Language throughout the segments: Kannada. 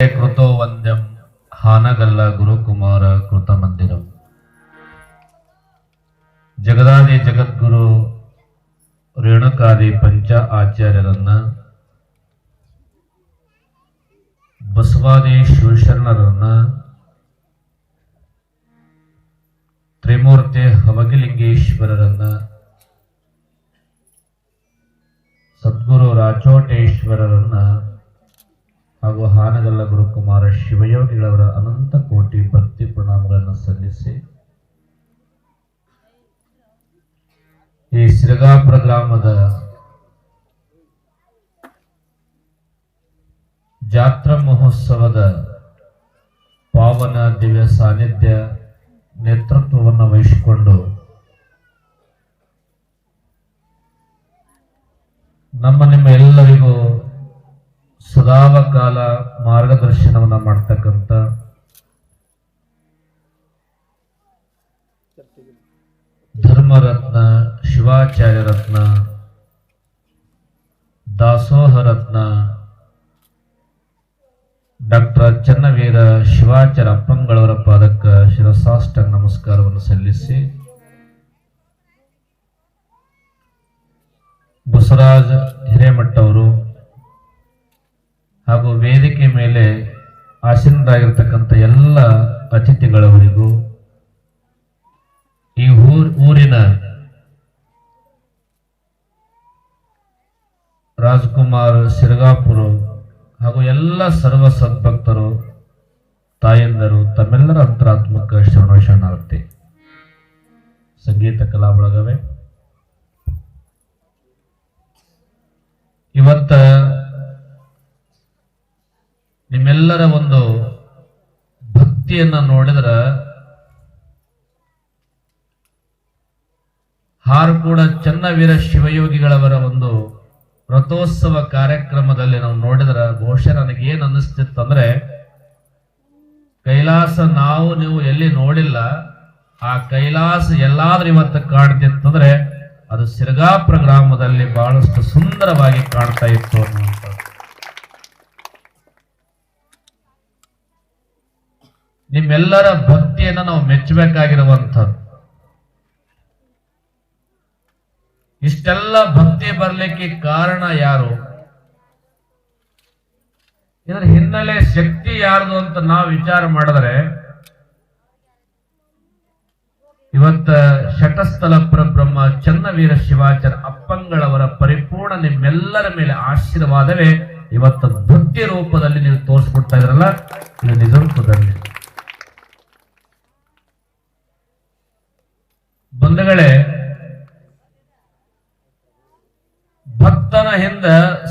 ಕೃತೋ ವಂದ್ಯಂ ಹಾನಗಲ್ಲ ಗುರುಕುಮಾರ ಕೃತ ಮಂದಿರಂ. ಜಗದಾದಿ ಜಗದ್ಗುರು ರೇಣುಕಾದಿ ಪಂಚ ಆಚಾರ್ಯರನ್ನ ಬಸವಾದಿ ಶಿವಶರಣರನ್ನ ತ್ರಿಮೂರ್ತಿ ಹವಗಿಲಿಂಗೇಶ್ವರರನ್ನ ಸದ್ಗುರು ರಾಚೋಟೇಶ್ವರರನ್ನ ಹಾಗೂ ಹಾನಗಲ್ಲ ಗುರುಕುಮಾರ ಶಿವಯೋಗಿಗಳವರ ಅನಂತ ಕೋಟಿ ಭಕ್ತಿ ಪ್ರಣಾಮಗಳನ್ನು ಸಲ್ಲಿಸಿ ಈ ಸಿರಗಾಪುರ ಗ್ರಾಮದ ಜಾತ್ರಾ ಮಹೋತ್ಸವದ ಪಾವನ ದಿವ್ಯ ಸಾನ್ನಿಧ್ಯ ನೇತೃತ್ವವನ್ನು ವಹಿಸಿಕೊಂಡು ನಮ್ಮ ನಿಮ್ಮ ಎಲ್ಲರಿಗೂ ಸದಾವ ಕಾಲ ಮಾರ್ಗದರ್ಶನವನ್ನ ಮಾಡ್ತಕ್ಕಂಥ ಧರ್ಮರತ್ನ ಶಿವಾಚಾರ್ಯ ರತ್ನ ದಾಸೋಹ ರತ್ನ ಡಾಕ್ಟರ್ ಚನ್ನವೀರ ಶಿವಾಚಾರ್ಯ ಅಪ್ಪಂಗಳವರ ಪಾದಕ್ಕ ಶಿರಸಾಷ್ಟ ನಮಸ್ಕಾರವನ್ನು ಸಲ್ಲಿಸಿ ಬಸವರಾಜ್ ಹಿರೇಮಠ ಅವರು ಹಾಗೂ ವೇದಿಕೆ ಮೇಲೆ ಆಸೀನರಾಗಿರ್ತಕ್ಕಂಥ ಎಲ್ಲ ಅತಿಥಿಗಳವರಿಗೂ ಈ ಊರ್, ಊರಿನ ರಾಜ್ಕುಮಾರ್ ಸಿರಗಾಪುರ ಹಾಗೂ ಎಲ್ಲ ಸರ್ವ ಸದ್ಭಕ್ತರು, ತಾಯಂದರು, ತಮ್ಮೆಲ್ಲರ ಅಂತರಾತ್ಮಕ ಶರಣ ಸಂಗೀತ ಕಲಾ ಬಳಗವೇ ಇವತ್ತ ನಿಮ್ಮೆಲ್ಲರ ಒಂದು ಭಕ್ತಿಯನ್ನ ನೋಡಿದ್ರ ಹಾರ್ಕೂಡ ಚನ್ನವೀರ ಶಿವಯೋಗಿಗಳವರ ಒಂದು ರಥೋತ್ಸವ ಕಾರ್ಯಕ್ರಮದಲ್ಲಿ ನಾವು ನೋಡಿದ್ರ ಬಹುಶಃ ನನಗೆ ಏನ್ ಅನ್ನಿಸ್ತಿತ್ತಂದ್ರೆ, ಕೈಲಾಸ ನಾವು ನೀವು ಎಲ್ಲಿ ನೋಡಿಲ್ಲ, ಆ ಕೈಲಾಸ ಎಲ್ಲಾದ್ರೂ ಇವತ್ತು ಕಾಣ್ತಿತ್ತಂದ್ರೆ ಅದು ಸಿರ್ಗಾಪುರ ಗ್ರಾಮದಲ್ಲಿ ಬಹಳಷ್ಟು ಸುಂದರವಾಗಿ ಕಾಣ್ತಾ ಇತ್ತು ಅನ್ನುವಂಥದ್ದು. ನಿಮ್ಮೆಲ್ಲರ ಭಕ್ತಿಯನ್ನ ನಾವು ಮೆಚ್ಚಬೇಕಾಗಿರುವಂಥದ್ದು. ಇಷ್ಟೆಲ್ಲ ಭಕ್ತಿ ಬರ್ಲಿಕ್ಕೆ ಕಾರಣ ಯಾರು? ಇದರ ಹಿನ್ನೆಲೆ ಶಕ್ತಿ ಯಾರ್ದು ಅಂತ ನಾವು ವಿಚಾರ ಮಾಡಿದ್ರೆ, ಇವತ್ತ ಶಟಸ್ಥಲ ಪರಬ್ರಹ್ಮ ಚನ್ನವೀರ ಶಿವಾಚಾರ ಅಪ್ಪಂಗಳವರ ಪರಿಪೂರ್ಣ ನಿಮ್ಮೆಲ್ಲರ ಮೇಲೆ ಆಶೀರ್ವಾದವೇ ಇವತ್ತ ಭಕ್ತಿ ರೂಪದಲ್ಲಿ ನೀವು ತೋರಿಸ್ಕೊಡ್ತಾ ಇದ್ರಲ್ಲ, ಇದು ನಿಜರೂಪದಲ್ಲಿ ಬಂಧುಗಳೇ, ಭಕ್ತನ ಹಿಂದ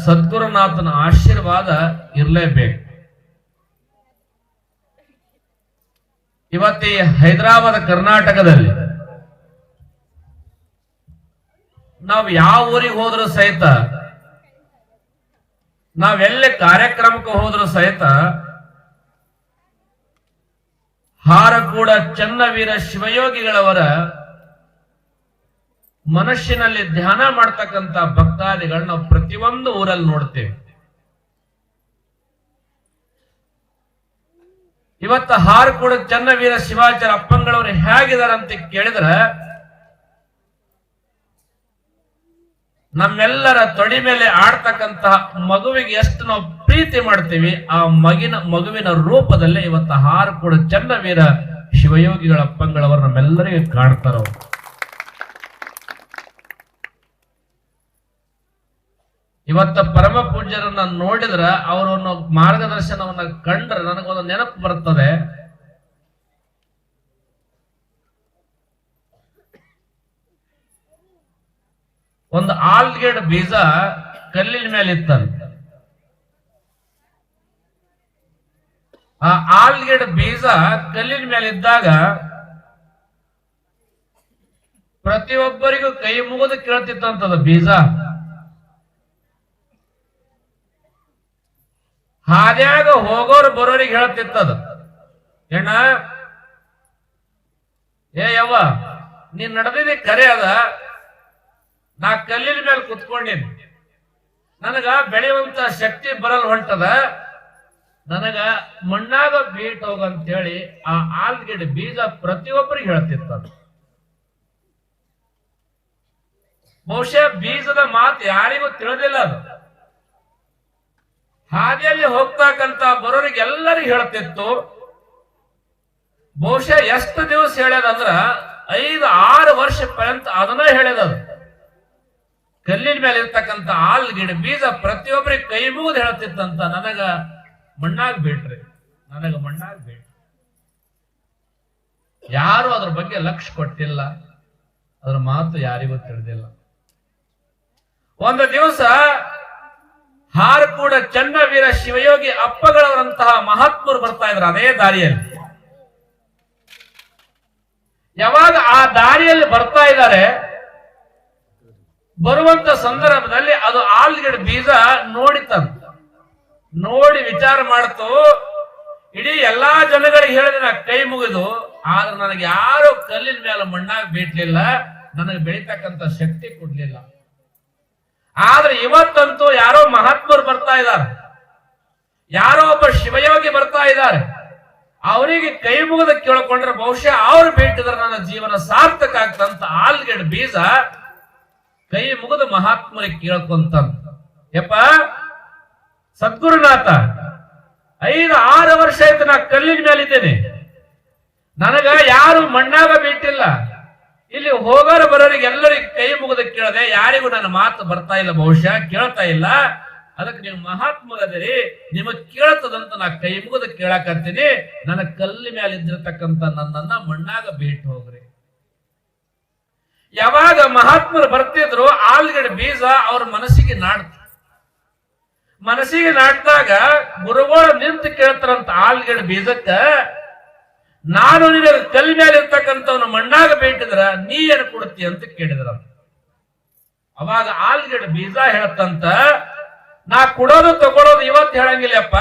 ಸದ್ಗುರುನಾಥನ ಆಶೀರ್ವಾದ ಇರಲೇಬೇಕು. ಇವತ್ತಿ ಹೈದರಾಬಾದ್ ಕರ್ನಾಟಕದಲ್ಲಿ ನಾವು ಯಾವ ಊರಿಗೆ ಹೋದ್ರೂ ಸಹಿತ ನಾವೆಲ್ಲಿ ಕಾರ್ಯಕ್ರಮಕ್ಕೆ ಹೋದ್ರೂ ಸಹಿತ ಹಾರಕೂಡ ಚನ್ನವೀರ ಶಿವಯೋಗಿಗಳವರ ಮನಸ್ಸಿನಲ್ಲಿ ಧ್ಯಾನ ಮಾಡ್ತಕ್ಕಂತ ಭಕ್ತಾದಿಗಳನ್ನ ಪ್ರತಿಯೊಂದು ಊರಲ್ಲಿ ನೋಡ್ತೇವೆ. ಇವತ್ತು ಹಾರಕೂಡ ಚನ್ನವೀರ ಶಿವಾಚಾರ ಅಪ್ಪಂಗಳವರು ಹೇಗಿದ್ದಾರೆ ಅಂತ ಕೇಳಿದ್ರೆ, ನಮ್ಮೆಲ್ಲರ ತೊಡಿ ಮೇಲೆ ಆಡ್ತಕ್ಕಂತಹ ಮಗುವಿಗೆ ಎಷ್ಟು ನಾವು ಪ್ರೀತಿ ಮಾಡ್ತೀವಿ, ಆ ಮಗಿನ, ಮಗುವಿನ ರೂಪದಲ್ಲೇ ಇವತ್ತು ಹಾರಕೂಡ ಚನ್ನವೀರ ಶಿವಯೋಗಿಗಳ ಅಪ್ಪಂಗಳವರು ನಮ್ಮೆಲ್ಲರಿಗೆ ಕಾಣ್ತಾರ ಇವತ್ತ ಪರಮ ಪೂಜ್ಯರನ್ನ ನೋಡಿದ್ರ ಅವರು ಮಾರ್ಗದರ್ಶನವನ್ನ ಕಂಡ್ರೆ ನನಗೊಂದು ನೆನಪು ಬರ್ತದೆ ಒಂದು ಆಲ್ಗೇಡ್ ಬೀಜ ಕಲ್ಲಿನ ಮೇಲೆ ಆ ಆಲ್ಗೇಡ್ ಬೀಜ ಕಲ್ಲಿನ ಮೇಲೆ ಇದ್ದಾಗ ಪ್ರತಿಯೊಬ್ಬರಿಗೂ ಕೈ ಮುಗಿದು ಕೇಳ್ತಿತ್ತಂತದ ಬೀಜ. ಹಾದ್ಯಾಗ ಹೋಗೋರು ಬರೋರಿಗೆ ಹೇಳ್ತಿತ್ತದ ಏನ ಏ ಯವ್ವ, ನೀನ್ ನಡೆದಿದ್ದೆ ಕರೆ ಅದ, ನಾ ಕಲ್ಲಿನ ಮೇಲೆ ಕುತ್ಕೊಂಡೀನಿ. ನನಗ ಬೆಳೆಯುವಂತ ಶಕ್ತಿ ಬರಲ್ ಹೊಂಟದ, ನನಗ ಮಣ್ಣಾಗ ಬೀಟ್ ಹೋಗಂತೇಳಿ ಆ ಆಲ್ಗಿಡ ಬೀಜ ಪ್ರತಿಯೊಬ್ಬರಿಗೆ ಹೇಳ್ತಿತ್ತದ ಬಹುಶಃ ಬೀಜದ ಮಾತು ಯಾರಿಗೂ ತಿಳಿದಿಲ್ಲ ಅದು. ಹಾದಿಯಲ್ಲಿ ಹೋಗ್ತಕ್ಕಂತ ಬರೋರಿಗೆ ಎಲ್ಲರಿಗೂ ಹೇಳ್ತಿತ್ತು. ಬಹುಶಃ ಎಷ್ಟು ದಿವಸ ಹೇಳ್ಯದಂದ್ರ ಐದು, ಆರು ವರ್ಷ ಪರ್ಯಂತ ಅದನ್ನ ಹೇಳ್ಯದ ಕಲ್ಲಿನ ಮೇಲೆ ಇರ್ತಕ್ಕಂಥ ಆಲ್ ಗಿಡ, ಬೀಜ ಪ್ರತಿಯೊಬ್ಬರಿಗೆ ಕೈ ಮುಗಿದು ಹೇಳ್ತಿತ್ತಂತ. ನನಗ ಮಣ್ಣಾಗ್ ಬಿಡ್ರಿ. ನನಗ ಮಣ್ಣಾಗ್ ಬಿಡ್ರಿ. ಯಾರು ಅದ್ರ ಬಗ್ಗೆ ಲಕ್ಷ ಕೊಟ್ಟಿಲ್ಲ. ಅದ್ರ ಮಾತು ಯಾರಿಗೂ ತಿಳಿದಿಲ್ಲ. ಒಂದು ದಿವಸ ಹಾರಕೂಡ ಚನ್ನವೀರ ಶಿವಯೋಗಿ ಅಪ್ಪಗಳವರಂತಹ ಮಹಾತ್ಮರು ಬರ್ತಾ ಇದ್ರು ಅದೇ ದಾರಿಯಲ್ಲಿ. ಯಾವಾಗ ಆ ದಾರಿಯಲ್ಲಿ ಬರ್ತಾ ಇದ್ದಾರೆ, ಬರುವಂತ ಸಂದರ್ಭದಲ್ಲಿ ಅದು ಆಲ್ಗಿಡ ಬೀಜ ನೋಡಿತಂತ. ನೋಡಿ ವಿಚಾರ ಮಾಡ್ತು, ಇಡೀ ಎಲ್ಲಾ ಜನಗಳಿಗೆ ಹೇಳಿದ್ರೆ ನಾ ಕೈ ಮುಗಿದು, ಆದ್ರೆ ನನಗೆ ಯಾರು ಕಲ್ಲಿನ ಮೇಲೆ ಮಣ್ಣಾಗಿ ಬೀಟ್ಲಿಲ್ಲ, ನನಗೆ ಬೆಳಿತಕ್ಕಂತ ಶಕ್ತಿ ಕೊಡ್ಲಿಲ್ಲ. ಆದ್ರೆ ಇವತ್ತಂತೂ ಯಾರೋ ಮಹಾತ್ಮರು ಬರ್ತಾ ಇದ್ದಾರೆ. ಯಾರೋ ಒಬ್ಬ ಶಿವಯೋಗಿ ಬರ್ತಾ ಇದ್ದಾರೆ. ಅವರಿಗೆ ಕೈ ಮುಗಿದ ಕೇಳಿಕೊಂಡ್ರೆ ಬಹುಶಃ ಅವ್ರು ಬೇಟಿದ್ರೆ ನನ್ನ ಜೀವನ ಸಾರ್ಥಕ ಆಗ್ತಂತ ಆಲ್ಗೆಡ್ ಬೀಜ ಕೈ ಮುಗಿದ ಮಹಾತ್ಮರಿಗೆ ಕೇಳ್ಕೊಂತಂತ. ಯಪ್ಪ, ಸದ್ಗುರುನಾಥ, ಐದು ಆರು ವರ್ಷ ಆಯ್ತು ನಾ ಕಲ್ಲಿನ ಮೇಲಿದ್ದೇನೆ. ನನಗ ಯಾರು ಮಣ್ಣಾಗ ಬಿಟ್ಟಿಲ್ಲ ಇಲ್ಲಿ ಹೋಗೋರ ಬರೋರಿಗೆ ಎಲ್ಲರಿಗೆ ಕೈ ಮುಗಿದ ಕೇಳದೆ ಯಾರಿಗೂ ನನ್ನ ಮಾತು ಬರ್ತಾ ಇಲ್ಲ, ಬಹುಶಃ ಕೇಳ್ತಾ ಇಲ್ಲ. ಅದಕ್ಕೆ ನೀವು ಮಹಾತ್ಮರದಿರಿ ನಿಮಗ್ ಕೇಳ್ತದಂತ ನಾ ಕೈ ಮುಗಿದ ಕೇಳಕತ್ತೀನಿ ನನ್ನ ಕಲ್ಲಿ ಮೇಲೆ ಇದ್ದಿರತಕ್ಕಂತ ನನ್ನನ್ನ ಮಣ್ಣಾಗ ಭೇಟಿ ಹೋಗ್ರಿ. ಯಾವಾಗ ಮಹಾತ್ಮರು ಬರ್ತಿದ್ರು ಆಲ್ಗಡೆ ಬೀಜ ಅವ್ರ ಮನಸ್ಸಿಗೆ ನಾಡ್ತ. ಮನಸ್ಸಿಗೆ ನಾಟ್ದಾಗ ಗುರುಗಳು ನಿಂತು ಕೇಳ್ತಾರಂತ ಆಲ್ಗಡೆ ಬೀಜಕ್ಕ ನಾನು ನಿನ್ನ ತಲೆ ಮೇಲೆ ಇರ್ತಕ್ಕಂಥವ್ನ ಮಣ್ಣಾಗ ಬೇಟಿದ್ರ ನೀ ಏನು ಕೊಡ್ತಿ ಅಂತ ಕೇಳಿದ್ರ ಅವಾಗ ಆಲ್ಗಡೆ ಬೀಜ ಹೇಳತ್ತಂತ, ನಾ ಕೊಡೋದು ತಗೊಳೋದು ಇವತ್ತು ಹೇಳಂಗಿಲ್ಲಪ್ಪ,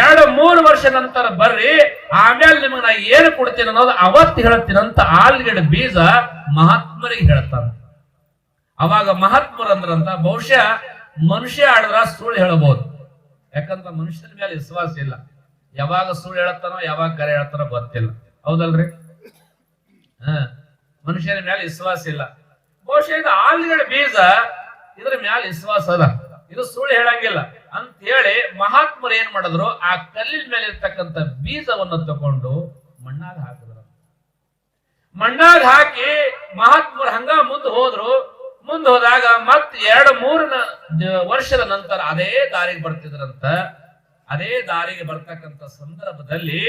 ಎರಡು ಮೂರು ವರ್ಷ ನಂತರ ಬರ್ರಿ, ಆಮೇಲೆ ನಿಮಗೆ ನಾ ಏನು ಕೊಡ್ತೀನಿ ಅನ್ನೋದು ಅವತ್ತು ಹೇಳ್ತೀನಂತ ಆಲ್ಗಡೆ ಬೀಜ ಮಹಾತ್ಮರಿಗೆ ಹೇಳ್ತಾನ ಅವಾಗ ಮಹಾತ್ಮರಂದ್ರಂತ ಬಹುಶಃ ಮನುಷ್ಯ ಆಡಿದ್ರ ಸುಳ್ಳು ಹೇಳಬಹುದು. ಯಾಕಂತ ಮನುಷ್ಯನ ಮೇಲೆ ವಿಶ್ವಾಸ ಇಲ್ಲ. ಯಾವಾಗ ಸುಳ್ಳು ಹೇಳತ್ತಾನೋ, ಯಾವಾಗ ಕರೆ ಹೇಳ್ತಾನೋ ಗೊತ್ತಿಲ್ಲ. ಹೌದಲ್ರಿ? ಹ. ಮನುಷ್ಯನ ಮೇಲೆ ವಿಶ್ವಾಸ ಇಲ್ಲ. ಬಹುಶಃ ಇದು ಆಲ್ಗಡೆ ಬೀಜ, ಇದ್ರ ಮ್ಯಾಲ ವಿಶ್ವಾಸ ಅದ. ಇದು ಸುಳ್ಳು ಹೇಳಂಗಿಲ್ಲ. ಅಂತ ಹೇಳಿ ಮಹಾತ್ಮರು ಏನ್ ಮಾಡಿದ್ರು? ಆ ಕಲ್ಲಿನ ಮೇಲೆ ಇರ್ತಕ್ಕಂಥ ಬೀಜವನ್ನು ತಗೊಂಡು ಮಣ್ಣಾಗ ಹಾಕಿದ್ರು. ಮಣ್ಣಾಗ ಹಾಕಿ ಮಹಾತ್ಮರು ಹಂಗ ಮುಂದೆ ಹೋದ್ರು. ಮುಂದೆ ಹೋದಾಗ ಮತ್ ಎರಡು ಮೂರು ವರ್ಷದ ನಂತರ ಅದೇ ದಾರಿಗೆ ಬರ್ತಿದ್ರಂತ ಅದೇ ದಾರಿಗೆ ಬರ್ತಕ್ಕಂಥ ಸಂದರ್ಭದಲ್ಲಿ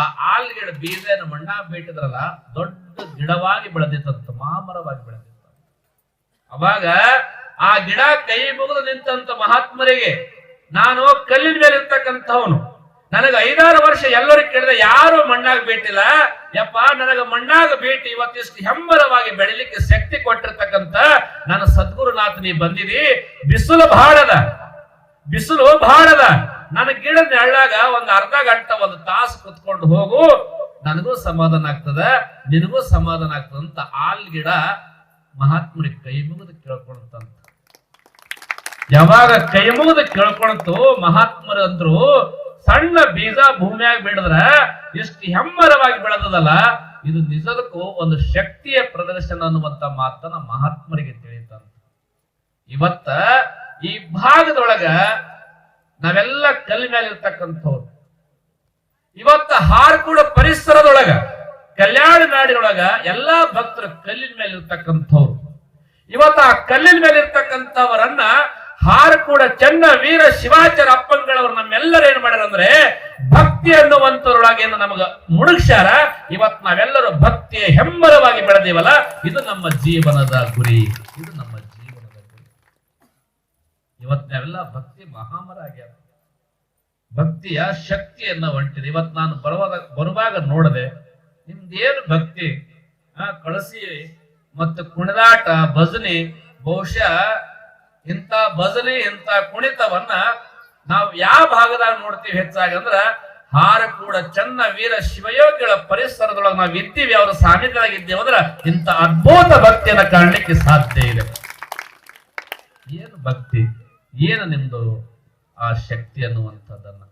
ಆ ಆಲ್ಗಿಡ ಬೀಜನ ಮಣ್ಣ ಬಿಟ್ಟಿದ್ರಲ್ಲ, ದೊಡ್ಡ ಗಿಡವಾಗಿ ಬೆಳೆದಿತ್ತಂತ, ಮಾಮರವಾಗಿ ಬೆಳೆದಿತ್ತ ಅವಾಗ ಆ ಗಿಡ ಕೈ ಮುಗಿದು ನಿಂತಂತ ಮಹಾತ್ಮರಿಗೆ, ನಾನು ಕಲ್ಲಿನ ಮೇಲೆ ಇರ್ತಕ್ಕಂಥವನು. ನನಗೆ ಐದಾರು ವರ್ಷ ಎಲ್ಲರೂ ಕೇಳಿದೆ, ಯಾರು ಮಣ್ಣಾಗ ಬಿಟ್ಟಿಲ್ಲ. ಯಪ್ಪ, ನನಗೆ ಮಣ್ಣಾಗ ಭೇಟಿ ಇವತ್ತಿಷ್ಟು ಹೆಮ್ಮರವಾಗಿ ಬೆಳಿಲಿಕ್ಕೆ ಶಕ್ತಿ ಕೊಟ್ಟಿರ್ತಕ್ಕಂಥ ನನ್ನ ಸದ್ಗುರುನಾಥ್ ನೀ ಬಂದಿದಿ. ಬಿಸಿಲು ಬಹಳದ ಬಿಸಿಲು ಬಹಳದ ನನ್ನ ಗಿಡ ನೆಳ್ಳಾಗ ಒಂದು ಅರ್ಧ ಗಂಟೆ ಒಂದು ತಾಸು ಕುತ್ಕೊಂಡು ಹೋಗು, ನನಗೂ ಸಮಾಧಾನ ಆಗ್ತದ, ನಿನಗೂ ಸಮಾಧಾನ ಆಗ್ತದ ಅಂತ ಆಲ್ ಗಿಡ ಮಹಾತ್ಮರಿಗೆ ಕೈ ಮುಗಿದು ಕೇಳ್ಕೊಂಡಂತ ಯಾವಾಗ ಕೈ ಮುಗಿದು ಕೇಳ್ಕೊಳ್ತು ಮಹಾತ್ಮರು ಅಂದ್ರು, ಸಣ್ಣ ಬೀಜ ಭೂಮಿಯಾಗಿ ಬಿಡದ್ರ ಎಷ್ಟು ಹೆಮ್ಮರವಾಗಿ ಬೆಳೆದದಲ್ಲ, ಇದು ನಿಜದಕ್ಕೂ ಒಂದು ಶಕ್ತಿಯ ಪ್ರದರ್ಶನ ಅನ್ನುವಂತ ಮಾತನ್ನ ಮಹಾತ್ಮರಿಗೆ ತಿಳಿತಂತ. ಇವತ್ತ ಈ ಭಾಗದೊಳಗ ನಾವೆಲ್ಲ ಕಲ್ಲಿನ ಮೇಲೆ ಇರ್ತಕ್ಕಂಥವ್ರು ಇವತ್ತ ಹಾರ್ಕೂಡ ಪರಿಸರದೊಳಗ, ಕಲ್ಯಾಣ ನಾಡಿನೊಳಗ ಎಲ್ಲಾ ಭಕ್ತರು ಕಲ್ಲಿನ ಮೇಲೆ ಇರ್ತಕ್ಕಂಥವ್ರು ಇವತ್ತ ಆ ಕಲ್ಲಿನ ಮೇಲೆ ಇರ್ತಕ್ಕಂಥವರನ್ನ ಹಾರಕೂಡ ಚೆನ್ನ ವೀರ ಶಿವಾಚಾರ ಅಪ್ಪಂಗಳವರು ನಮ್ಮೆಲ್ಲರೂ ಏನ್ ಮಾಡ್ಯಾರಂದ್ರೆ, ಭಕ್ತಿ ಅನ್ನುವಂತರೊಳಗೆ ಏನು ನಮಗ ಮುಣುಗ್ಸ್ಯಾರ. ಇವತ್ ನಾವೆಲ್ಲರೂ ಭಕ್ತಿಯ ಹೆಮ್ಮರವಾಗಿ ಬೆಳೆದೀವಲ್ಲ, ಇದು ನಮ್ಮ ಜೀವನದ ಗುರಿ ಇದು ನಮ್ಮ ಜೀವನದ ಗುರಿ ಇವತ್ ನಾವೆಲ್ಲ ಭಕ್ತಿ ಮಹಾಮರ ಆಗ್ಯಾರ ಭಕ್ತಿಯ ಶಕ್ತಿಯನ್ನ ಹೊಂಟಿದೆ ಇವತ್ ನಾನು ಬರುವಾಗ ಬರುವಾಗ ನೋಡದೆ ನಿಮ್ದೇನು ಭಕ್ತಿ? ಆ, ಕಳಸಿ ಮತ್ತು ಕುಣಿದಾಟ, ಭಜನೆ, ಬಹುಶಃ ಇಂಥ ಭಜನೆ, ಇಂಥ ಕುಣಿತವನ್ನ ನಾವು ಯಾವ ಭಾಗದಾಗ ನೋಡ್ತೀವಿ ಹೆಚ್ಚಾಗಿ ಅಂದ್ರ ಹಾರ ಕೂಡ ಚನ್ನ ವೀರ ಶಿವಯೋಗಿಗಳ ಪರಿಸರದೊಳಗೆ ನಾವು ಇದ್ದೀವಿ, ಅವರ ಸಾನ್ನಿಧ್ಯದಾಗಿದ್ದೇವೆ ಅಂದ್ರ ಇಂಥ ಅದ್ಭುತ ಭಕ್ತಿಯನ್ನ ಕಾಣಲಿಕ್ಕೆ ಸಾಧ್ಯ ಇದೆ. ಏನು ಭಕ್ತಿ? ಏನು ನಿಮ್ದು ಆ ಶಕ್ತಿ ಅನ್ನುವಂಥದ್ದನ್ನ?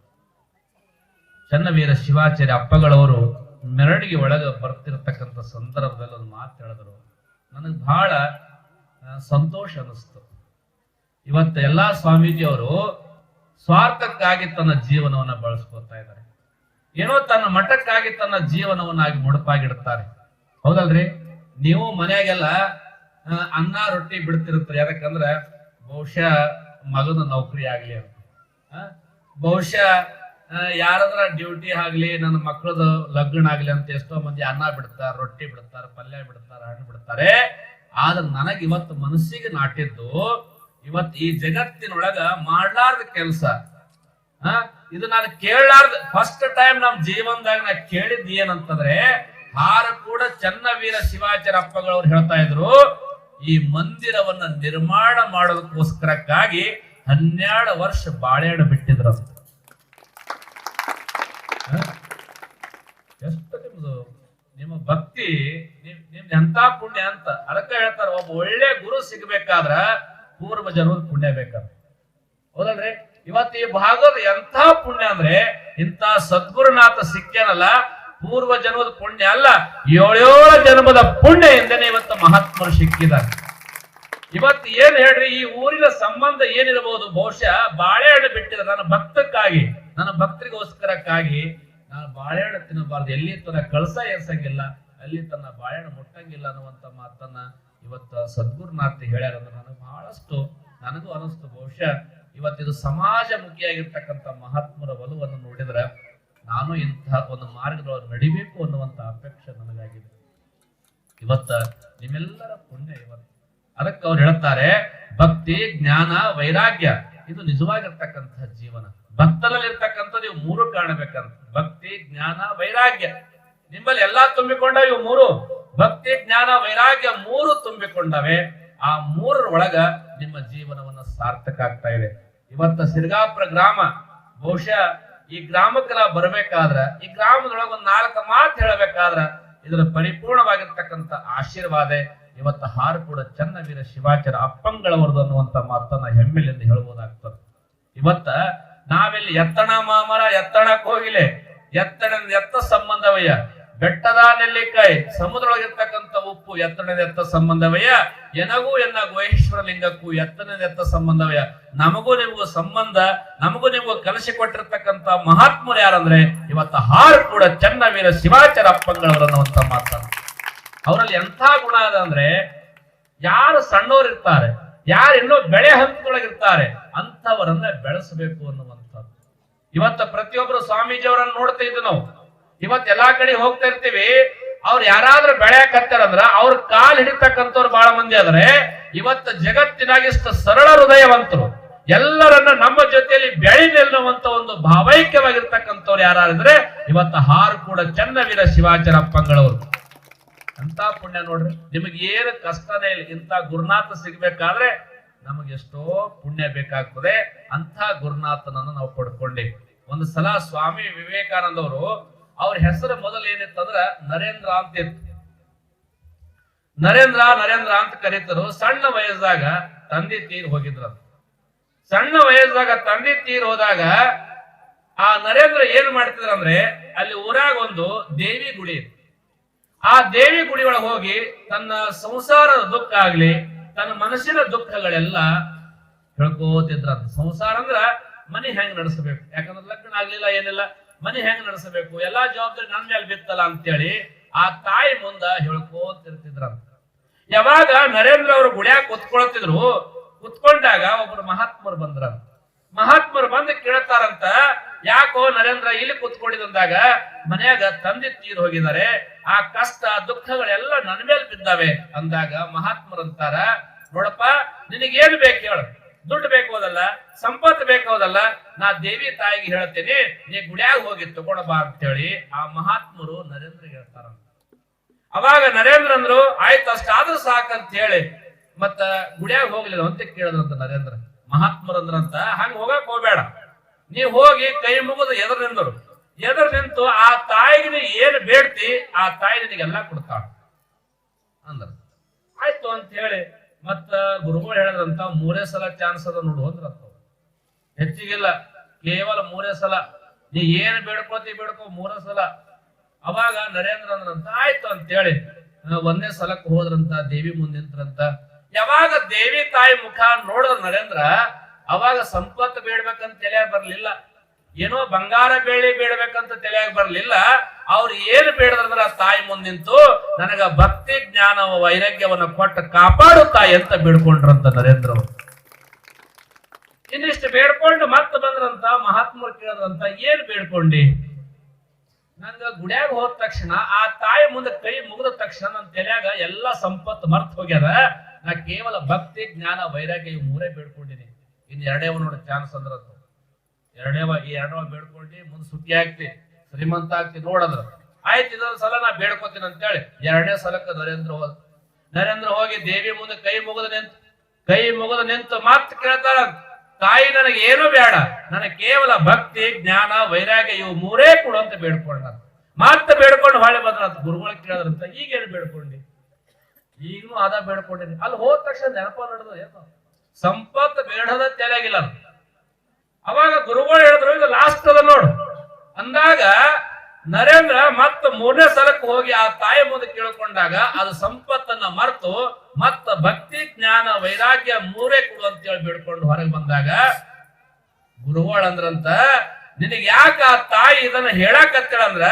ಚನ್ನವೀರ ಶಿವಾಚಾರ್ಯ ಅಪ್ಪಗಳವರು ಮೆರವಣಿಗೆ ಒಳಗೆ ಬರ್ತಿರ್ತಕ್ಕಂಥ ಸಂದರ್ಭದಲ್ಲಿ ಒಂದು ಮಾತು ಹೇಳಿದ್ರು. ನನಗೆ ಬಹಳ ಸಂತೋಷ ಅನಿಸ್ತು ಇವತ್ತು ಎಲ್ಲಾ ಸ್ವಾಮೀಜಿಯವರು ಸ್ವಾರ್ಥಕ್ಕಾಗಿ ತನ್ನ ಜೀವನವನ್ನ ಬಳಸ್ಕೊತಾ ಇದ್ದಾರೆ. ಏನೋ ತನ್ನ ಮಠಕ್ಕಾಗಿ ತನ್ನ ಜೀವನವನ್ನಾಗಿ ಮುಡುಪಾಗಿಡ್ತಾರೆ. ಹೌದಲ್ರಿ? ನೀವು ಮನೆಯಾಗೆಲ್ಲ ಅನ್ನ ರೊಟ್ಟಿ ಬಿಡ್ತಿರುತ್ತೆ ಯಾಕಂದ್ರೆ ಬಹುಶಃ ಮಗನ ನೌಕರಿ ಆಗ್ಲಿ ಅಂತ. ಬಹುಶಃ ಯಾರದ್ರ ಡ್ಯೂಟಿ ಆಗ್ಲಿ, ನನ್ನ ಮಕ್ಕಳದ ಲಗ್ನ ಆಗ್ಲಿ ಅಂತ ಎಷ್ಟೋ ಮಂದಿ ಅನ್ನ ಬಿಡ್ತಾರ, ರೊಟ್ಟಿ ಬಿಡ್ತಾರ, ಪಲ್ಯ ಬಿಡ್ತಾರ, ಹಣ್ಣು ಬಿಡ್ತಾರೆ. ಆದ್ರೆ ನನಗೆ ಇವತ್ತು ಮನಸ್ಸಿಗೆ ನಾಟಿದ್ದು, ಇವತ್ತು ಈ ಜಗತ್ತಿನೊಳಗ ಮಾಡ್ಲಾರ್ದ ಕೆಲಸ. ಇದು ನಾನು ಕೇಳಲಾರ್ದ ಫಸ್ಟ್ ಟೈಮ್ ನಮ್ ಜೀವನದಾಗ ನಾ ಕೇಳಿದ್ ಏನಂತಂದ್ರೆ, ಹಾರ ಕೂಡ ಚನ್ನವೀರ ಶಿವಾಚಾರ್ಯ ಅಪ್ಪಗಳವ್ರು ಹೇಳ್ತಾ ಇದ್ರು ಈ ಮಂದಿರವನ್ನ ನಿರ್ಮಾಣ ಮಾಡೋದಕ್ಕೋಸ್ಕರಕ್ಕಾಗಿ ಹನ್ನೆರಡು ವರ್ಷ ಬಾಳೆಹಣ್ಣು ಬಿಟ್ಟಿದ್ರು. ಎಷ್ಟು ನಿಮ್ದು, ನಿಮ್ಮ ಭಕ್ತಿ, ನಿಮ್, ನಿಮ್ದು ಎಂತ ಪುಣ್ಯ ಅಂತ ಅದಕ್ಕೆ ಹೇಳ್ತಾರ, ಒಬ್ಬ ಒಳ್ಳೆ ಗುರು ಸಿಗ್ಬೇಕಾದ್ರ ಪೂರ್ವ ಜನ್ಮದ ಪುಣ್ಯ ಬೇಕಾದ್ರೆ ಹೌದಲ್ರಿ? ಇವತ್ತು ಈ ಭಾಗದ ಎಂಥ ಪುಣ್ಯ ಅಂದ್ರೆ ಇಂಥ ಸದ್ಗುರುನಾಥ ಸಿಕ್ಕೇನಲ್ಲ ಪೂರ್ವ ಜನ್ಮದ ಪುಣ್ಯ ಅಲ್ಲ, ಏಳೇಳು ಜನ್ಮದ ಪುಣ್ಯ ಎಂದೇನೆ ಇವತ್ತು ಮಹಾತ್ಮರು ಸಿಕ್ಕಿದ್ದಾರೆ. ಇವತ್ತು ಏನ್ ಹೇಳ್ರಿ, ಈ ಊರಿನ ಸಂಬಂಧ ಏನಿರಬಹುದು ಬಹುಶಃ ಬಾಳೆಹಣ್ಣು ಬಿಟ್ಟಿದ. ನನ್ನ ಭಕ್ತಕ್ಕಾಗಿ, ನನ್ನ ಭಕ್ತರಿಗೋಸ್ಕರಕ್ಕಾಗಿ ನಾನು ಬಾಳೆಹಣ್ಣು ತಿನ್ನಬಾರ್ದು. ಎಲ್ಲಿ ತನ್ನ ಕಳಸ ಎಸಂಗಿಲ್ಲ ಅಲ್ಲಿ ತನ್ನ ಬಾಳೆಹಣ್ಣು ಮುಟ್ಟಂಗಿಲ್ಲ ಅನ್ನುವಂತ ಮಾತನ್ನ ಇವತ್ತು ಸದ್ಗುರುನಾಥ ಹೇಳ್ಯಾರ ನನಗೆ ಬಹಳಷ್ಟು, ನನಗೂ ಅನಿಸ್ತು. ಬಹುಶಃ ಇವತ್ತಿದು ಸಮಾಜಮುಖಿಯಾಗಿರ್ತಕ್ಕಂಥ ಮಹಾತ್ಮರ ಒಲವನ್ನು ನೋಡಿದ್ರೆ ನಾನು ಇಂತಹ ಒಂದು ಮಾರ್ಗದೊಳಗೆ ನಡಿಬೇಕು ಅನ್ನುವಂತ ಅಪೇಕ್ಷೆ ನನಗಾಗಿದೆ. ಇವತ್ತ ನಿಮ್ಮೆಲ್ಲರ ಪುಣ್ಯ ಇವತ್ತು. ಅದಕ್ಕೆ ಅವ್ರು ಹೇಳ್ತಾರೆ ಭಕ್ತಿ, ಜ್ಞಾನ, ವೈರಾಗ್ಯ, ಇದು ನಿಜವಾಗಿರ್ತಕ್ಕಂತಹ ಜೀವನ. ಭಕ್ತರಲ್ಲಿ ಇರ್ತಕ್ಕಂಥದ್ದು ಇವು ಮೂರು ಕಾಣಬೇಕಂತ. ಭಕ್ತಿ, ಜ್ಞಾನ, ವೈರಾಗ್ಯ. ನಿಮ್ಮಲ್ಲಿ ಎಲ್ಲಾ ತುಂಬಿಕೊಂಡ ಇವು ಮೂರು. ಭಕ್ತಿ, ಜ್ಞಾನ, ವೈರಾಗ್ಯ ಮೂರು ತುಂಬಿಕೊಂಡವೆ. ಆ ಮೂರರ ಒಳಗ ನಿಮ್ಮ ಜೀವನವನ್ನ ಸಾರ್ಥಕ ಆಗ್ತಾ ಇದೆ. ಇವತ್ತ ಸಿರ್ಗಾಪುರ ಗ್ರಾಮ ಬಹುಶಃ ಈ ಗ್ರಾಮಕ್ಕೆ ನಾವು ಬರ್ಬೇಕಾದ್ರ, ಈ ಗ್ರಾಮದೊಳಗ ಒಂದ್ ನಾಲ್ಕು ಮಾತು ಹೇಳಬೇಕಾದ್ರ ಇದರ ಪರಿಪೂರ್ಣವಾಗಿರ್ತಕ್ಕಂಥ ಆಶೀರ್ವಾದ, ಇವತ್ತು ಹಾರು ಕೂಡ ಚನ್ನವೀರ ಶಿವಾಚಾರ್ಯ ಅಪ್ಪಂಗಳವರದು ಅನ್ನುವಂತ ಮಾತನ್ನ ಹೆಮ್ಮೆಲಿಂದ ಹೇಳ್ಬೋದಾಗ್ತದೆ. ಇವತ್ತ ನಾವೆಲ್ಲಿ ಎತ್ತಣ ಮಾಮರ, ಎತ್ತಣ ಕೋಗಿಲೆ, ಎತ್ತಣ, ಎತ್ತ ಸಂಬಂಧವಯ್ಯ ಬೆಟ್ಟದ ನೆಲ್ಲಿಕಾಯಿ, ಸಮುದ್ರದೊಳಗಿರ್ತಕ್ಕಂಥ ಉಪ್ಪು ಎತ್ತಣದ ಎತ್ತ ಸಂಬಂಧವಯ್ಯ? ಎನಗೂ ಎನ್ನ ಗುಹೇಶ್ವರ ಲಿಂಗಕ್ಕೂ ಎತ್ತಣದ ಎತ್ತ ಸಂಬಂಧವಯ್ಯ? ನಮಗೂ ನಿಮಗೂ ಸಂಬಂಧ, ನಮಗೂ ನಿಮಗೂ ಕಲಸಿಕೊಟ್ಟಿರ್ತಕ್ಕಂಥ ಮಹಾತ್ಮರು ಯಾರಂದ್ರೆ, ಇವತ್ತು ಹಾರು ಕೂಡ ಚನ್ನವೀರ ಶಿವಾಚಾರ ಅನ್ನುವಂತ ಮಾತಾಡ ಅವರಲ್ಲಿ ಎಂಥ ಗುಣ ಅದ ಅಂದ್ರೆ, ಯಾರು ಸಣ್ಣವ್ರು ಇರ್ತಾರೆ, ಯಾರು ಇನ್ನೂ ಬೆಳೆ ಹಂತದೊಳಗಿರ್ತಾರೆ, ಅಂಥವರನ್ನ ಬೆಳೆಸಬೇಕು ಅನ್ನುವಂಥದ್ದು. ಇವತ್ತ ಪ್ರತಿಯೊಬ್ಬರು ಸ್ವಾಮೀಜಿಯವರನ್ನ ನೋಡ್ತಾ ಇದ್ದು ನಾವು. ಇವತ್ತು ಎಲ್ಲಾ ಕಡೆ ಹೋಗ್ತಾ ಇರ್ತೀವಿ. ಅವ್ರು ಯಾರಾದ್ರೂ ಬೆಳೆಯಕತ್ತಾರಂದ್ರ ಅವ್ರ ಕಾಲ್ ಹಿಡಿತಕ್ಕಂಥವ್ರು ಬಹಳ ಮಂದಿ ಆದ್ರೆ ಇವತ್ತು ಜಗತ್ತಿನಾಗ ಇಷ್ಟು ಸರಳ ಹೃದಯವಂತರು. ಎಲ್ಲರನ್ನ ನಮ್ಮ ಜೊತೆಯಲ್ಲಿ ಬೆಳಿ ನಿಲ್ಲುವಂತ ಒಂದು ಭಾವೈಕ್ಯವಾಗಿರ್ತಕ್ಕಂಥವ್ರು ಯಾರಾದ್ರೆ ಇವತ್ತು ಹಾರು ಕೂಡ ಚನ್ನವೀರ ಶಿವಾಚಾರ್ಯ ಪಂಗಳವರು ಅಂತ ಪುಣ್ಯ ನೋಡ್ರಿ. ನಿಮಗೆ ಏನು ಕಷ್ಟನೇ ಇಲ್ಲ. ಇಂಥ ಗುರುನಾಥ ಸಿಗ್ಬೇಕಾದ್ರೆ ನಮಗೆ ಎಷ್ಟೋ ಪುಣ್ಯ ಬೇಕಾಗ್ತದೆ. ಅಂತ ಗುರುನಾಥನನ್ನು ನಾವು ಪಡ್ಕೊಂಡೇವಿ ಒಂದು ಸಲ ಸ್ವಾಮಿ ವಿವೇಕಾನಂದ ಅವರು ಅವ್ರ ಹೆಸರು ಮೊದಲು ಏನಿತ್ತಂದ್ರ ನರೇಂದ್ರ ಅಂತ ಇತ್ತು. ನರೇಂದ್ರ ನರೇಂದ್ರ ಅಂತ ಕರೀತರು. ಸಣ್ಣ ವಯಸ್ಸಾಗ ತಂದೆ ತೀರ್ ಹೋಗಿದ್ರ ಸಣ್ಣ ವಯಸ್ಸಾಗ ತಂದೆ ತೀರ್ ಹೋದಾಗ ಆ ನರೇಂದ್ರ ಏನ್ ಮಾಡ್ತಿದ್ರ ಅಂದ್ರೆ ಅಲ್ಲಿ ಊರಾಗ ಒಂದು ದೇವಿ ಗುಡಿ ಆ ದೇವಿ ಗುಡಿ ಒಳಗೆ ಹೋಗಿ ತನ್ನ ಸಂಸಾರದ ದುಃಖ ಆಗ್ಲಿ, ತನ್ನ ಮನಸ್ಸಿನ ದುಃಖಗಳೆಲ್ಲ ಹೇಳ್ಕೋತಿದ್ರ ಸಂಸಾರ ಅಂದ್ರ ಮನೆ ಹೆಂಗ್ ನಡೆಸಬೇಕು? ಯಾಕಂದ್ರೆ ಲಗ್ನ ಆಗ್ಲಿಲ್ಲ, ಏನಿಲ್ಲ. ಮನಿ ಹೆಂಗ್ ನಡೆಸಬೇಕು? ಎಲ್ಲಾ ಜವಾಬ್ದಾರಿ ನನ್ ಮೇಲೆ ಬಿತ್ತಲ್ಲ ಅಂತೇಳಿ ಆ ತಾಯಿ ಮುಂದ ಹೇಳ್ಕೋತಿರ್ತಿದ್ರಂತ. ಯಾವಾಗ ನರೇಂದ್ರ ಅವರು ಗುಡಿಯಾಗ ಕುತ್ಕೊಳ್ತಿದ್ರು, ಕುತ್ಕೊಂಡಾಗ ಒಬ್ರು ಮಹಾತ್ಮರು ಬಂದ್ರಂತ. ಮಹಾತ್ಮರು ಬಂದು ಕೇಳ್ತಾರಂತ, ಯಾಕೋ ನರೇಂದ್ರ ಇಲ್ಲಿ ಕುತ್ಕೊಂಡಿದ್ದಾಗ ಮನ್ಯಾಗ ತಂದೆ ತೀರ್ ಹೋಗಿದ್ದಾರೆ, ಆ ಕಷ್ಟ, ದುಃಖಗಳೆಲ್ಲ ನನ್ನ ಮೇಲೆ ಬಿದ್ದಾವೆ ಅಂದಾಗ ಮಹಾತ್ಮರು ಅಂತಾರ, ನೋಡಪ್ಪ, ನಿನಗೇನು ಬೇಕು ಹೇಳು. ದುಡ್ಡು ಬೇಕು ಹೋದಲ್ಲ, ಸಂಪತ್ತು ಬೇಕು ಹೋದಲ್ಲ, ನಾ ದೇವಿ ತಾಯಿಗೆ ಹೇಳ್ತೇನೆ ನೀ ಗುಡಿಯಾಗ ಹೋಗಿ ತಗೊಳಬಾ ಅಂತ ಅಂತೇಳಿ ಆ ಮಹಾತ್ಮರು ನರೇಂದ್ರ ಹೇಳ್ತಾರ. ಅವಾಗ ನರೇಂದ್ರ ಅಂದ್ರು ಆಯ್ತು, ಅಷ್ಟಾದ್ರೂ ಸಾಕಂತ ಹೇಳಿ ಮತ್ತ ಗುಡಿಯಾಗ ಹೋಗ್ಲಿಲ್ಲ ಅಂತ ಕೇಳಿದ್ರಂತ ನರೇಂದ್ರ. ಮಹಾತ್ಮರಂದ್ರಂತ, ಹಂಗ ಹೋಗಕ್ ಹೋಗ್ಬೇಡ. ನೀ ಹೋಗಿ ಕೈ ಮುಗಿದು ಎದುರು ನಿಂದರು ಎದುರು ನಿಂತು ಆ ತಾಯಿಗೆ ನೀ ಏನ್ ಬೇಡ್ತಿ, ಆ ತಾಯಿ ನಿನಗೆಲ್ಲ ಕೊಡ್ತಾಳ. ಅಂದ್ರ. ಆಯ್ತು ಅಂತ ಹೇಳಿ ಮತ್ತ ಗುರುಗಳು ಹೇಳದಂತ ಮೂರೇ ಸಲ ಚಾನ್ಸ್ ಅದ ನೋಡು ಅಂದ್ರ ಹೆಚ್ಚಿಗಿಲ್ಲ, ಕೇವಲ ಮೂರೇ ಸಲ. ನೀ ಏನ್ ಬೇಡ್ಕೋತಿ ಬೇಡ್ಕೋ ಮೂರೇ ಸಲ. ಅವಾಗ ನರೇಂದ್ರ ಅಂದ್ರಂತ, ಆಯ್ತು ಅಂತೇಳಿ. ಒಂದೇ ಸಲಕ್ಕೆ ಹೋದ್ರಂತ, ದೇವಿ ಮುಂದೆ ನಿಂತ್ರಂತ. ಯಾವಾಗ ದೇವಿ ತಾಯಿ ಮುಖ ನೋಡಿದ್ರ ನರೇಂದ್ರ, ಅವಾಗ ಸಂಪತ್ತು ಬೇಡ್ಬೇಕಂತ ತಲೆ ಬರ್ಲಿಲ್ಲ. ಏನೋ ಬಂಗಾರ ಬೇಳೆ ಬೇಡಬೇಕಂತ ತಲೆಯಾಗ ಬರಲಿಲ್ಲ. ಅವ್ರು ಏನು ಬೇಡದ್ರ ತಾಯಿ ಮುಂದೆ ನಿಂತು ನನಗ ಭಕ್ತಿ ಜ್ಞಾನ ವೈರಾಗ್ಯವನ್ನು ಕೊಟ್ಟು ಕಾಪಾಡು ತಾಯಿ ಅಂತ ಬೇಡ್ಕೊಂಡ್ರಂತ ನರೇಂದ್ರ ಅವರು. ಇನ್ನಿಷ್ಟು ಬೇಡ್ಕೊಂಡು ಮತ್ತೆ ಬಂದ್ರಂತ ಮಹಾತ್ಮರು ಕೇಳಿದ್ರಂತ, ಏನ್ ಬೇಡ್ಕೊಂಡಿ? ನಂಗ ಗುಡ್ಯಾಗ ಹೋದ ತಕ್ಷಣ, ಆ ತಾಯಿ ಮುಂದೆ ಕೈ ಮುಗಿದ ತಕ್ಷಣ ನನ್ನ ತಲೆಯಾಗ ಎಲ್ಲಾ ಸಂಪತ್ತು ಮರ್ತ್ ಹೋಗ್ಯದ. ನಾ ಕೇವಲ ಭಕ್ತಿ, ಜ್ಞಾನ, ವೈರಾಗ್ಯ ಇವ್ ಮೂರೇ ಬೇಡ್ಕೊಂಡಿನಿ. ಇನ್ ಎರಡೇ ನೋಡಿ ಚಾನ್ಸ್ ಅಂದ್ರದ್ದು ಎರಡೇವ ಈ ಎರಡವ ಬೇಡ್ಕೊಂಡಿ ಮುಂದೆ ಸುಖಿ ಆಗ್ತಿ ಶ್ರೀಮಂತ ಆಗ್ತಿ ನೋಡದ್ರ. ಆಯ್ತು ಇದೊಂದು ಸಲ ನಾ ಬೇಡ್ಕೋತೀನಿ ಅಂತೇಳಿ ಎರಡನೇ ಸಲಕ್ಕೆ ನರೇಂದ್ರ ಹೋದ ನರೇಂದ್ರ ಹೋಗಿ ದೇವಿ ಮುಂದೆ ಕೈ ಮುಗಿದ ನಿಂತು, ಕೈ ಮುಗಿದ ನಿಂತು ಮಾತು ಕೇಳ್ತಾರ ತಾಯಿ ನನಗೆ ಏನು ಬೇಡ, ನನಗೆ ಕೇವಲ ಭಕ್ತಿ, ಜ್ಞಾನ, ವೈರಾಗ್ಯ, ಇವು ಮೂರೇ ಕೊಡು ಅಂತ ಬೇಡ್ಕೊಂಡ. ಮತ್ತೆ ಬೇಡ್ಕೊಂಡು ಹೊಳೆ ಬಂದ್ರ ಗುರುಗಳಿಗೆ ಕೇಳಿದ್ರಂತ ಈಗೇನು ಬೇಡ್ಕೊಂಡಿ? ಈಗಲೂ ಅದ ಬೇಡ್ಕೊಂಡಿನಿ. ಅಲ್ಲಿ ಹೋದ ತಕ್ಷಣ ನೆನಪ ನಡೆದ ಏನು? ಸಂಪತ್ತು ಬೇಡದ ತಲೆಯಾಗಿಲ್ಲ ಅದು. ಅವಾಗ ಗುರುಗಳು ಹೇಳಿದ್ರು, ಇದು ಲಾಸ್ಟ್ ಅದ ನೋಡು. ಅಂದಾಗ ನರೇಂದ್ರ ಮತ್ತ ಮೂರನೇ ಸಲಕ್ಕೆ ಹೋಗಿ ಆ ತಾಯಿ ಮುಂದೆ ಕೇಳ್ಕೊಂಡಾಗ ಅದು ಸಂಪತ್ತನ್ನ ಮರೆತು ಮತ್ತ ಭಕ್ತಿ, ಜ್ಞಾನ, ವೈರಾಗ್ಯ ಮೂರೇ ಕೊಡು ಅಂತ ಹೇಳಿ ಬೇಡ್ಕೊಂಡು ಹೊರಗೆ ಬಂದಾಗ ಗುರುಗಳು ಅಂದ್ರಂತ ನಿನಗೆ ಯಾಕ ಆ ತಾಯಿ ಇದನ್ನ ಹೇಳಕತ್ತಿಳಂದ್ರ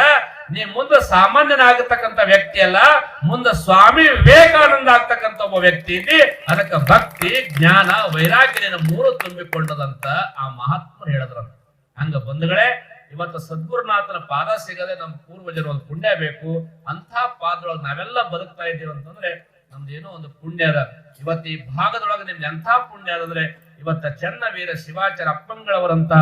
ನೀ ಮುಂದೆ ಸಾಮಾನ್ಯನಾಗತಕ್ಕಂತ ವ್ಯಕ್ತಿ ಅಲ್ಲ, ಮುಂದೆ ಸ್ವಾಮಿ ವಿವೇಕಾನಂದ ಆಗ್ತಕ್ಕಂತ ಒಬ್ಬ ವ್ಯಕ್ತಿ ಇದ್ದಿ ಅದಕ್ಕೆ ಭಕ್ತಿ, ಜ್ಞಾನ ವೈರಾಗ್ಯ ಮೂರು ತುಂಬಿಕೊಂಡದಂತ ಆ ಮಹಾತ್ಮರು ಹೇಳಿದ್ರಂತ. ಹಂಗ ಬಂಧುಗಳೇ, ಇವತ್ತು ಸದ್ಗುರುನಾಥನ ಪಾದ ಸಿಗದೆ ನಮ್ಮ ಪೂರ್ವಜರು ಒಂದು ಪುಣ್ಯ ಬೇಕು. ಅಂತ ಪಾದದೊಳಗೆ ನಾವೆಲ್ಲ ಬದುಕ್ತಾ ಇದ್ದೀವಿ ಅಂತಂದ್ರೆ ನಮ್ದೇನೋ ಒಂದು ಪುಣ್ಯ ಅದ. ಇವತ್ತು ಈ ಭಾಗದೊಳಗೆ ನಿಮ್ದು ಎಂಥ ಪುಣ್ಯ ಅದಂದ್ರೆ, ಇವತ್ತ ಚನ್ನವೀರ ಶಿವಾಚಾರ ಅಪ್ಪಂಗಳವರಂತ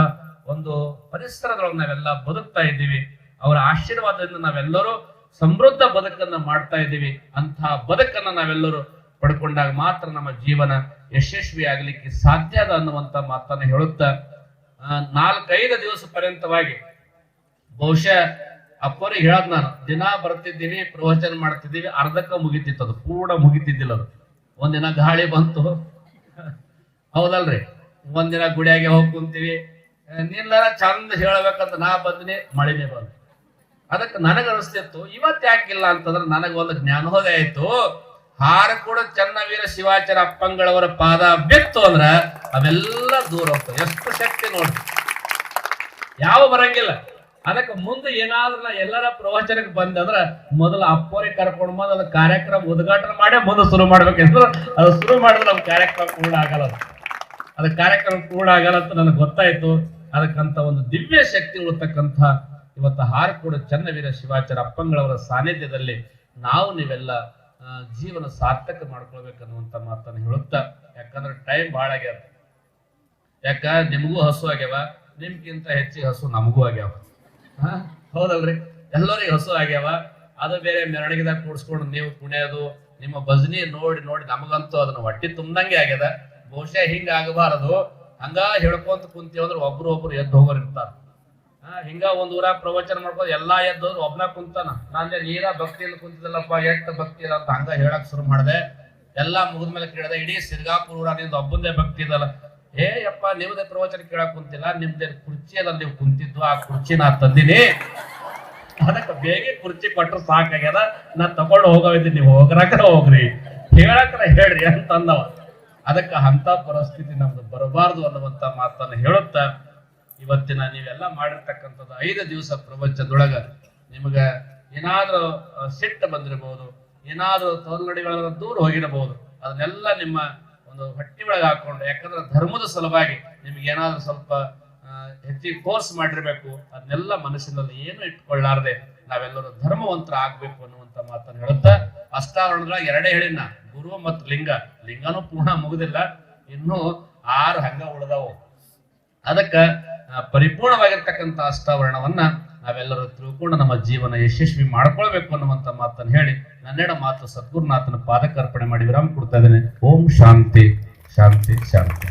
ಒಂದು ಪರಿಸರದೊಳಗೆ ನಾವೆಲ್ಲ ಬದುಕ್ತಾ ಇದ್ದೀವಿ. ಅವರ ಆಶೀರ್ವಾದದಿಂದ ನಾವೆಲ್ಲರೂ ಸಮೃದ್ಧ ಬದುಕನ್ನ ಮಾಡ್ತಾ ಇದ್ದೀವಿ. ಅಂತಹ ಬದುಕನ್ನ ನಾವೆಲ್ಲರೂ ಪಡ್ಕೊಂಡಾಗ ಮಾತ್ರ ನಮ್ಮ ಜೀವನ ಯಶಸ್ವಿ ಆಗ್ಲಿಕ್ಕೆ ಸಾಧ್ಯ ಅದ ಅನ್ನುವಂತ ಮಾತನ್ನ ಹೇಳುತ್ತಾ ನಾಲ್ಕೈದು ದಿವಸ ಪರ್ಯಂತವಾಗಿ ಬಹುಶಃ ಅಪ್ಪರಿಗೆ ಹೇಳದ್ ನಾನು, ದಿನ ಬರ್ತಿದ್ದೀವಿ, ಪ್ರವಚನ ಮಾಡ್ತಿದ್ದೀವಿ, ಅರ್ಧಕ್ಕ ಮುಗಿತಿತ್ತು ಅದು, ಪೂರ್ಣ ಮುಗಿತಿದ್ದಿಲ್ಲ ಅದು. ಒಂದಿನ ಗಾಳಿ ಬಂತು. ಹೌದಲ್ರಿ? ಒಂದಿನ ಗುಡಿಯಾಗೆ ಹೋಗಿ ಕುಂತೀವಿ. ನಿಲ್ಲರ ಚಂದ ಹೇಳಬೇಕಂತ ನಾ ಬಂದಿನಿ ಮಳಿನೇ ಬಂದ ಅದಕ್ಕೆ ನನಗ ಅನಿಸ್ತಿತ್ತು, ಇವತ್ತು ಯಾಕಿಲ್ಲ ಅಂತಂದ್ರೆ ನನಗೆ ಒಂದು ಜ್ಞಾನೋದಯ ಆಯ್ತು. ಹಾರ ಕೂಡ ಚನ್ನವೀರ ಶಿವಾಚಾರ ಅಪ್ಪಂಗಳವರ ಪಾದ ಬಿತ್ತು ಅಂದ್ರ ಅವೆಲ್ಲ ದೂರ ಹೋಗ್ತವೆ. ಎಷ್ಟು ಶಕ್ತಿ ನೋಡಿ ಯಾವ ಬರಂಗಿಲ್ಲ. ಅದಕ್ಕೆ ಮುಂದೆ ಏನಾದ್ರೂ ಎಲ್ಲರ ಪ್ರವಚನಕ್ಕೆ ಬಂದಂದ್ರ ಮೊದಲು ಅಪ್ಪೋರಿಗೆ ಕರ್ಕೊಂಡು ಬಂದು ಅದು ಕಾರ್ಯಕ್ರಮ ಉದ್ಘಾಟನೆ ಮಾಡೇ ಮುಂದೆ ಶುರು ಮಾಡ್ಬೇಕಂದ್ರೆ ಅದು ಶುರು ಮಾಡಿದ್ರೆ ನಮ್ಮ ಕಾರ್ಯಕ್ರಮ ಪೂರ್ಣ ಆಗಲ್ಲ. ಅದು ಕಾರ್ಯಕ್ರಮ ಪೂರ್ಣ ಆಗಲ್ಲ ಅಂತ ನನಗೆ ಗೊತ್ತಾಯ್ತು. ಅದಕ್ಕಂತ ಒಂದು ದಿವ್ಯ ಶಕ್ತಿ ಉಳ್ತಕ್ಕಂಥ ಇವತ್ತು ಹಾರಕೂಡ ಚನ್ನವೀರ ಶಿವಾಚಾರ ಅಪ್ಪಂಗಳವರ ಸಾನ್ನಿಧ್ಯದಲ್ಲಿ ನಾವು ನೀವೆಲ್ಲ ಜೀವನ ಸಾರ್ಥಕ ಮಾಡ್ಕೊಳ್ಬೇಕನ್ನುವಂತ ಮಾತನ್ನು ಹೇಳುತ್ತಾ, ಯಾಕಂದ್ರೆ ಟೈಮ್ ಭಾಳ ಆಗ್ಯಾವ ಯಾಕ? ನಿಮಗೂ ಹಸು ಆಗ್ಯಾವ ನಿಮ್ಗಿಂತ ಹೆಚ್ಚಿಗೆ ಹಸು ನಮಗೂ ಆಗ್ಯಾವ? ಹೌದಲ್ರಿ? ಎಲ್ಲರಿಗೂ ಹಸು ಆಗ್ಯಾವ, ಅದು ಬೇರೆ ಮೆರವಣಿಗೆದಾಗ ಕೂಡಿಸ್ಕೊಂಡು ನೀವು ಕುಣಿಯೋದು, ನಿಮ್ಮ ಭಜನಿ ನೋಡಿ ನೋಡಿ ನಮಗಂತೂ ಅದನ್ನ ಹೊಟ್ಟಿ ತುಂಬಂಗೆ ಆಗ್ಯದ. ಬಹುಶಃ ಹಿಂಗ ಆಗಬಾರದು. ಹಂಗ ಹೇಳ್ಕೊಂತ ಕುಂತೀವಿ ಅಂದ್ರೆ ಒಬ್ರು ಒಬ್ರು ಎದ್ದು ಹೋಗೋರು ಇರ್ತಾರ. ಹಿಂಗ ಒಂದ್ ಊರಾಗ ಪ್ರವಚನ ಮಾಡ್ಕೊಂಡು ಎಲ್ಲಾ ಎದ್ದೋದ್ರು ಒಬ್ನ ಕುಂತಾನ. ನಾನ್ ನೀರ ಭಕ್ತಿಯಲ್ಲಿ ಕುಂತಿದ್ದಲ್ಲಪ್ಪ, ಎಟ್ಟ ಭಕ್ತಿ ಇಲ್ಲ ಅಂತ ಹಂಗ ಹೇಳಕ್ ಶುರು ಮಾಡಿದೆ. ಎಲ್ಲಾ ಮುಗಿದ್ಮೇಲೆ ಕೇಳಿದೆ, ಇಡೀ ಸಿರ್ಗಾಪುರ ಊರ ನಿಂದ ಒಬ್ಬಂದೇ ಭಕ್ತಿ ಇದಲ್ಲ. ಏ ಅಪ್ಪ ನಿಮ್ದೇ ಪ್ರವಚನ ಕೇಳಕ್ ಕುಂತಿಲ್ಲ, ನಿಮ್ದೇ ಕುರ್ಚಿ ಅದ ನೀವು ಕುಂತಿದ್ದು, ಆ ಕುರ್ಚಿ ನಾ ತಂದಿನಿ. ಅದಕ್ಕೆ ಬೇಗ ಕುರ್ಚಿ ಕೊಟ್ರು ಸಾಕಾಗ್ಯದ. ನಾ ತಗೊಂಡು ಹೋಗಿದ್ದೀನಿ ನೀವು ಹೋಗ್ರಾಕ್ರ ಹೋಗ್ರಿ. ಹೇಳಕ್ರ ಹೇಳ್ರಿ ಅಂತ ಅಂದವ ಅದಕ್ಕೆ ಅಂತ ಪರಿಸ್ಥಿತಿ ನಮ್ದು ಬರಬಾರ್ದು ಅನ್ನುವಂತ ಮಾತನ್ನು ಹೇಳುತ್ತಾ ಇವತ್ತಿನ ನೀವೆಲ್ಲ ಮಾಡಿರ್ತಕ್ಕಂಥದ್ದು ಐದು ದಿವಸ ಪ್ರಪಂಚದೊಳಗ ನಿಮಗ ಏನಾದ್ರೂ ಸಿಟ್ಟು ಬಂದಿರಬಹುದು ಏನಾದ್ರೂ ತೊಂದರೆಗಳ ದೂರ ಹೋಗಿರಬಹುದು ಅದನ್ನೆಲ್ಲ ನಿಮ್ಮ ಒಂದು ಹೊಟ್ಟಿ ಒಳಗೆ ಹಾಕೊಂಡು ಯಾಕಂದ್ರೆ ಧರ್ಮದ ಸಲುವಾಗಿ ನಿಮ್ಗೆ ಏನಾದ್ರೂ ಸ್ವಲ್ಪ ಹೆಚ್ಚಿಗೆ ಕೋರ್ಸ್ ಮಾಡಿರ್ಬೇಕು, ಅದನ್ನೆಲ್ಲ ಮನಸ್ಸಿನಲ್ಲಿ ಏನು ಇಟ್ಕೊಳ್ಳಾರ್ದೆ ನಾವೆಲ್ಲರೂ ಧರ್ಮವಂತರ ಆಗ್ಬೇಕು ಅನ್ನುವಂತ ಮಾತನ್ನು ಹೇಳುತ್ತಾ ಅಷ್ಟಾವರಣದಾಗ ಎರಡೇ ಹೇಳಿನ ಗುರು ಮತ್ತು ಲಿಂಗ. ಲಿಂಗನೂ ಪೂರ್ಣ ಮುಗುದಿಲ್ಲ, ಇನ್ನೂ ಆರು ಹಂಗ ಉಳಿದವು. ಅದಕ್ಕ ಪರಿಪೂರ್ಣವಾಗಿರ್ತಕ್ಕಂಥ ಅಷ್ಟಾವರಣವನ್ನ ನಾವೆಲ್ಲರೂ ತಿಳ್ಕೊಂಡು ನಮ್ಮ ಜೀವನ ಯಶಸ್ವಿ ಮಾಡ್ಕೊಳ್ಬೇಕು ಅನ್ನುವಂತ ಮಾತನ್ನು ಹೇಳಿ, ನನ್ನೆಡ ಮಾತು ಸದ್ಗುರುನಾಥನ ಪಾದಕ್ಕೆ ಅರ್ಪಣೆ ಮಾಡಿ ವಿರಾಮ ಕೊಡ್ತಾ ಇದ್ದೇನೆ. ಓಂ ಶಾಂತಿ ಶಾಂತಿ ಶಾಂತಿ.